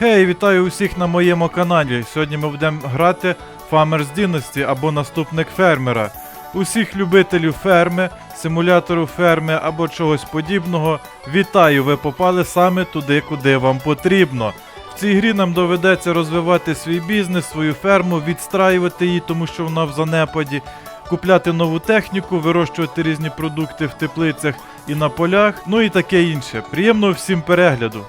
Гей, вітаю усіх на моєму каналі. Сьогодні ми будемо грати Farmers Dynasty або наступник фермера. Усіх любителів ферми, симулятору ферми або чогось подібного. Вітаю! Ви попали саме туди, куди вам потрібно. В цій грі нам доведеться розвивати свій бізнес, свою ферму, відстраювати її, тому що вона в занепаді, купляти нову техніку, вирощувати різні продукти в теплицях і на полях, ну і таке інше. Приємного всім перегляду!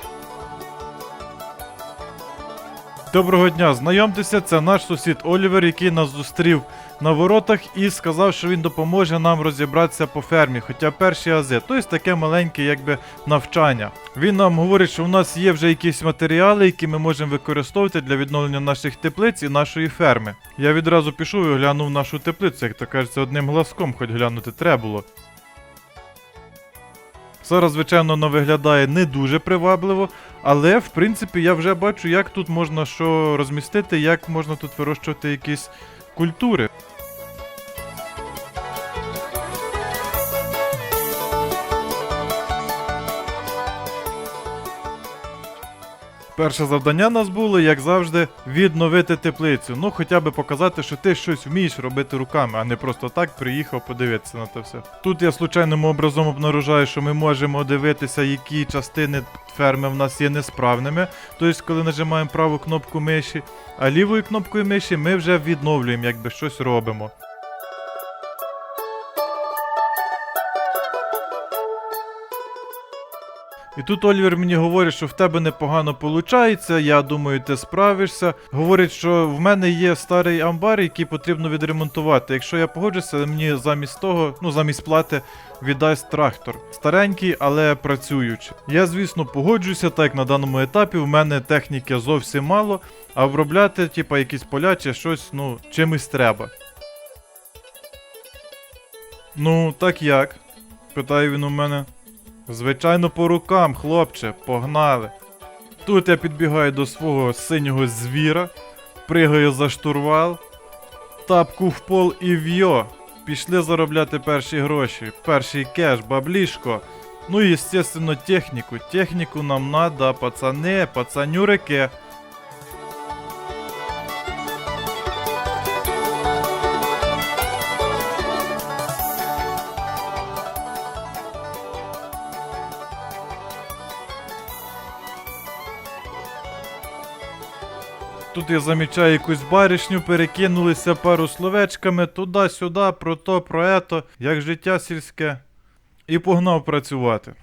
Доброго дня, знайомтеся, це наш сусід Олівер, який нас зустрів на воротах і сказав, що він допоможе нам розібратися по фермі, хоча перші ази, тобто таке маленьке якби навчання. Він нам говорить, що у нас є вже якісь матеріали, які ми можемо використовувати для відновлення наших теплиць і нашої ферми. Я відразу пішов і оглянув нашу теплицю, як то кажеться, одним глазком, хоч глянути треба було. Зараз, звичайно, воно виглядає не дуже привабливо, але в принципі я вже бачу, як тут можна що розмістити, як можна тут вирощувати якісь культури. Перше завдання нас було, як завжди, відновити теплицю. Ну, хоча б показати, що ти щось вмієш робити руками, а не просто так приїхав подивитися на це все. Тут я случайним образом обнаружаю, що ми можемо дивитися, які частини ферми в нас є несправними. Тобто, коли нажимаємо праву кнопку миші, а лівою кнопкою миші ми вже відновлюємо, якби щось робимо. І тут Олівер мені говорить, що в тебе непогано виходить, я думаю, ти справишся. Говорить, що в мене є старий амбар, який потрібно відремонтувати. Якщо я погоджуся, мені замість того, ну замість плати, віддасть трактор. Старенький, але працюючий. Я, звісно, погоджуюся, так як на даному етапі в мене техніки зовсім мало, а обробляти, типа, якісь поля чи щось, ну, чимось треба. Ну, так як? питає він у мене. Звичайно, по рукам, хлопче, погнали. Тут я підбігаю до свого синього звіра, пригаю за штурвал, тапку в пол і в'йо. Пішли заробляти перші гроші, перший кеш, баблішко. Ну і, звісно, техніку. Техніку нам надо, пацани, пацанюрики. Тут замічаю якусь баришню, перекинулися пару словечками туди-сюди, про то, про ето, як життя сільське. І погнав працювати.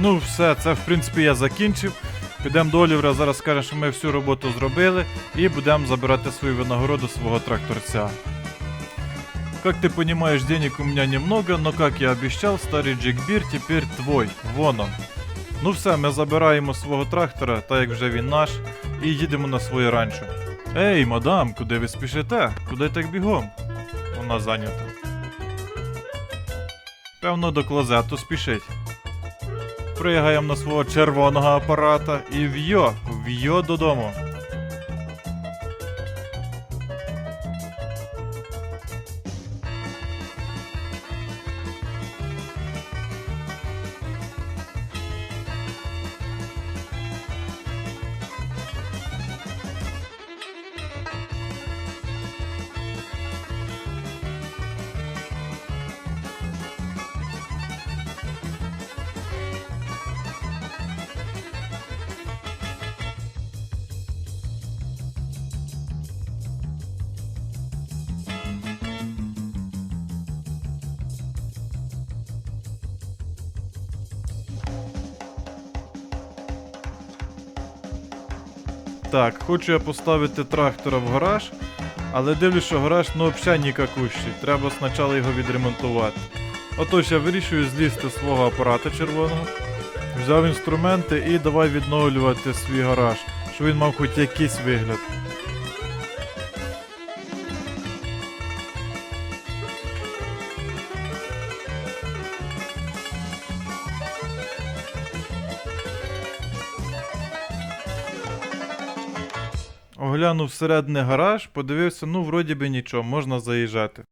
Ну, все, це в принципі я закінчив. Підемо до Олівера, зараз скажемо, що ми всю роботу зробили, і будемо забирати свою винагороду свого тракторця. Как ты понимаешь, денег у меня немного, но как я обещал, старый Джекбір теперь твой. Вон он. Ну все, ми забираємо свого трактора, так як вже він наш, і їдемо на своє ранчо. Ей, мадам, куди ви спішите? Куди так бігом? Вона зайнята. Певно, до клозету спішить. Пригаємо на свого червоного апарата і в'йо, в'йо додому. Так, хочу я поставити трактора в гараж, але дивлюсь, що гараж ну взагалі нікакущий. Треба спочатку його відремонтувати. Отож, я вирішую злізти свого апарата червоного, взяв інструменти і давай відновлювати свій гараж, щоб він мав хоч якийсь вигляд. Оглянув всерединий гараж, подивився, ну, вроді би нічого, можна заїжджати.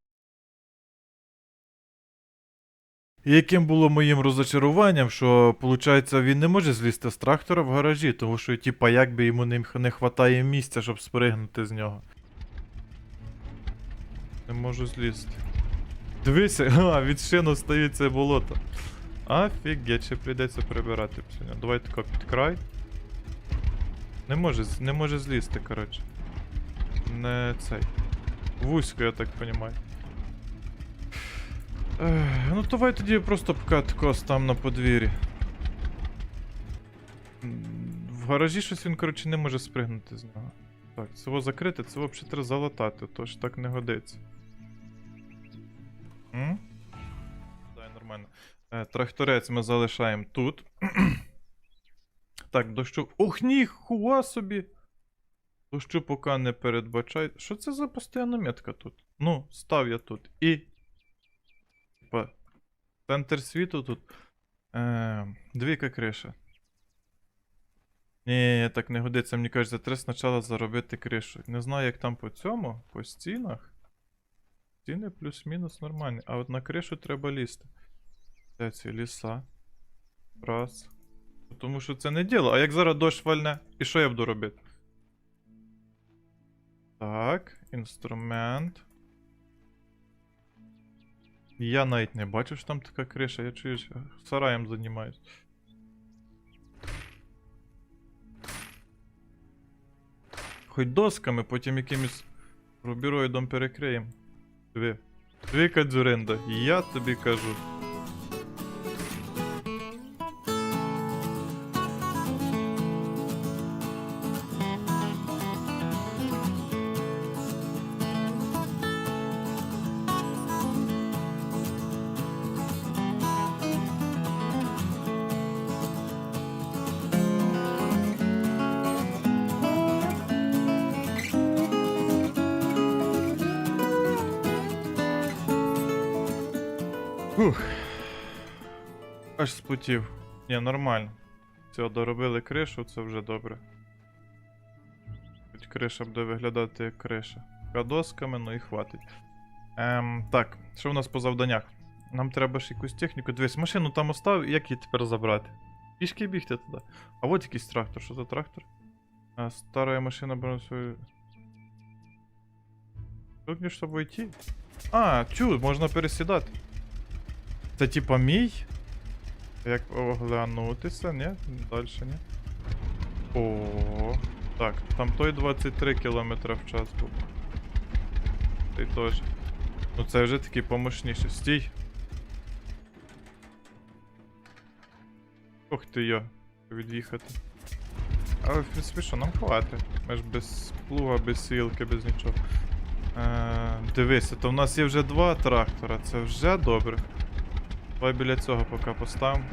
І яким було моїм розочаруванням, що, виходить, він не може злізти з трактора в гаражі, тому що, типа, якби йому не, хватає місця, щоб спригнути з нього. Не можу злізти. Дивися, а, від шину стоїть це болото. Офігеть, ще прийдеться прибирати. сьогодні. Давай тако край. Не може, не може злізти, коротше. Не цей. Вузько, я так розумію. Ну давай тоді просто пкат кос там на подвір'ї. В гаражі щось він, коротше, не може спригнути з нього. Так, цього закрити, це взагалі треба залатати, то ж так не годиться. М? Так, нормально. Е, тракторець ми залишаємо тут. Так, дощу. Ох, ніхуа собі! Дощу поки не передбачай. Що це за постійна метка тут? Ну, став я тут. І. Типа. Центр світу тут. Е, двійка криша. Ні, так не годиться, мені кажеться, треба спочатку заробити кришу. Не знаю, як там по цьому, по стінах. Стіни плюс-мінус нормальні. А от на кришу треба лізти. Де ці ліса? Раз. Тому що це не діло. А як зараз дощ вальне, і що я буду робити? Так, інструмент. Я навіть не бачу, що там така криша, я чую, що сараєм займаюсь. Хоч досками, потім якимось рубіроїдом перекриємо. Диви. Двіка дзюринда, я тобі кажу. Фух. Аж спотів. Ні, нормально. Все, доробили кришу, це вже добре. Хоч криша буде виглядати як криша. Кадосками, ну і хватить. Ем, так, що в нас по завданнях? Нам треба ж якусь техніку. Дивись, машину там остав, як її тепер забрати? Пішки бігти туди. А от якийсь трактор. Що за трактор? А, старая машина бере свою. Тут між собою йти? А, чу, можна пересідати. Це типа мій? Як оглянутися, ні? Далі ні. О, так, там той 23 км в час був. Той теж. Ну це вже такий помощніше. Стій. Ох ти йо, від'їхати. Але в принципі що, нам хватить. Ми ж без плуга, без сілки, без нічого. Е, дивися, то в нас є вже два трактора, це вже добре. Давай біля цього поки поставимо.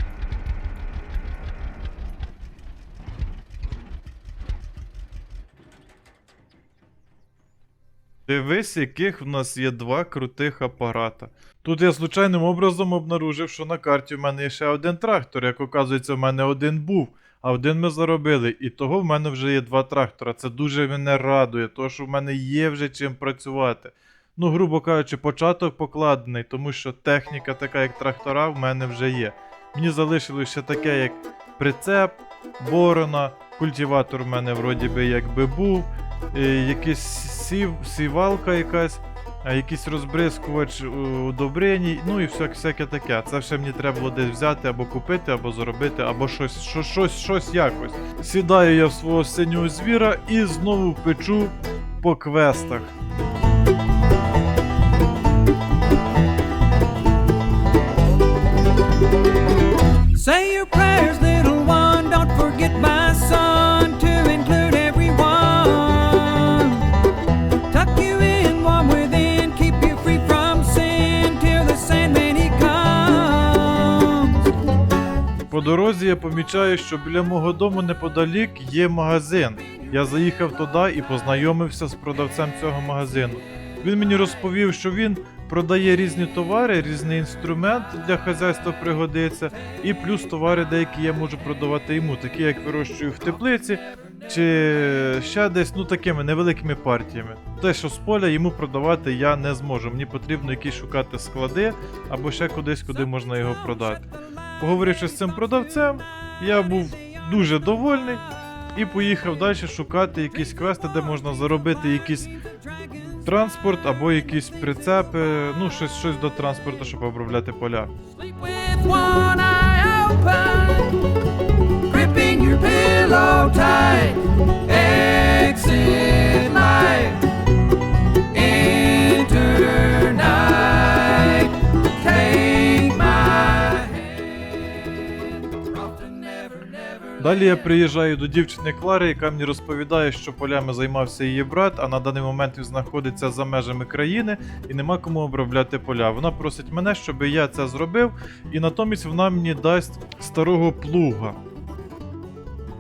Дивись, яких в нас є два крутих апарата. Тут я случайним образом обнаружив, що на карті в мене є ще один трактор. Як оказується, в мене один був, а один ми заробили. І того в мене вже є два трактора. Це дуже мене радує, тому що в мене є вже чим працювати. Ну, грубо кажучи, початок покладений, тому що техніка, така як трактора, в мене вже є. Мені залишилось ще таке, як прицеп, борона, культиватор в мене вроді би якби був, е, якийсь сів, сівалка якась, якийсь розбризкувач е, удобрень, ну і всяке, всяке таке. Це все мені треба було десь взяти або купити, або заробити, або щось, щось, щось, щось якось. Сідаю я в свого синього звіра і знову печу по квестах. Say your prayers, little one. Don't forget my son to include everyone. Tuck you in, warm within, keep you free from sin till the Sandman he comes. По дорозі я помічаю, що біля мого дому неподалік є магазин. Я заїхав туди і познайомився з продавцем цього магазину. Він мені розповів, що він продає різні товари, різний інструмент для хазяйства пригодиться, і плюс товари деякі я можу продавати йому, такі як вирощую в теплиці, чи ще десь ну такими невеликими партіями. Те, що з поля йому продавати я не зможу. Мені потрібно якісь шукати склади або ще кудись, куди можна його продати. Поговоривши з цим продавцем, я був дуже довольний і поїхав далі шукати якісь квести, де можна заробити якийсь транспорт або якісь прицепи, ну щось, щось до транспорту, щоб обробляти поля. Sleep Далі я приїжджаю до дівчини Клари, яка мені розповідає, що полями займався її брат, а на даний момент він знаходиться за межами країни і нема кому обробляти поля. Вона просить мене, щоб я це зробив, і натомість вона мені дасть старого плуга.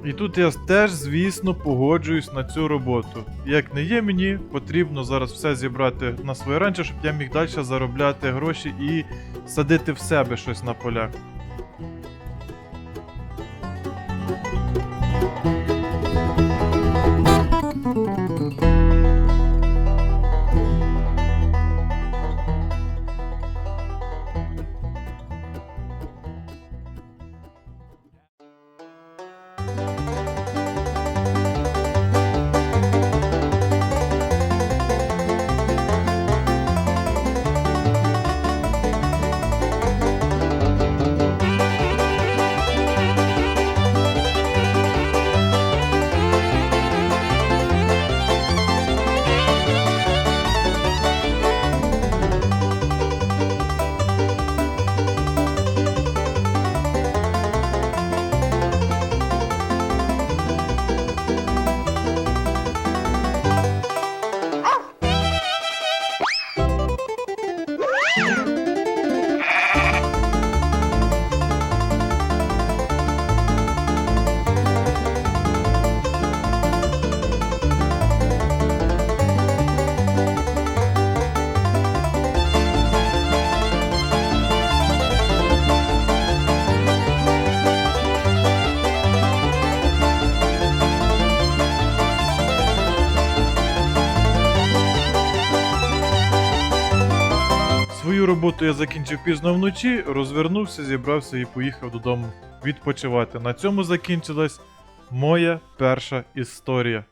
І тут я теж, звісно, погоджуюсь на цю роботу. Як не є мені, потрібно зараз все зібрати на своє ранчо, щоб я міг далі заробляти гроші і садити в себе щось на полях. Роботу я закінчив пізно вночі, розвернувся, зібрався і поїхав додому відпочивати. На цьому закінчилась моя перша історія.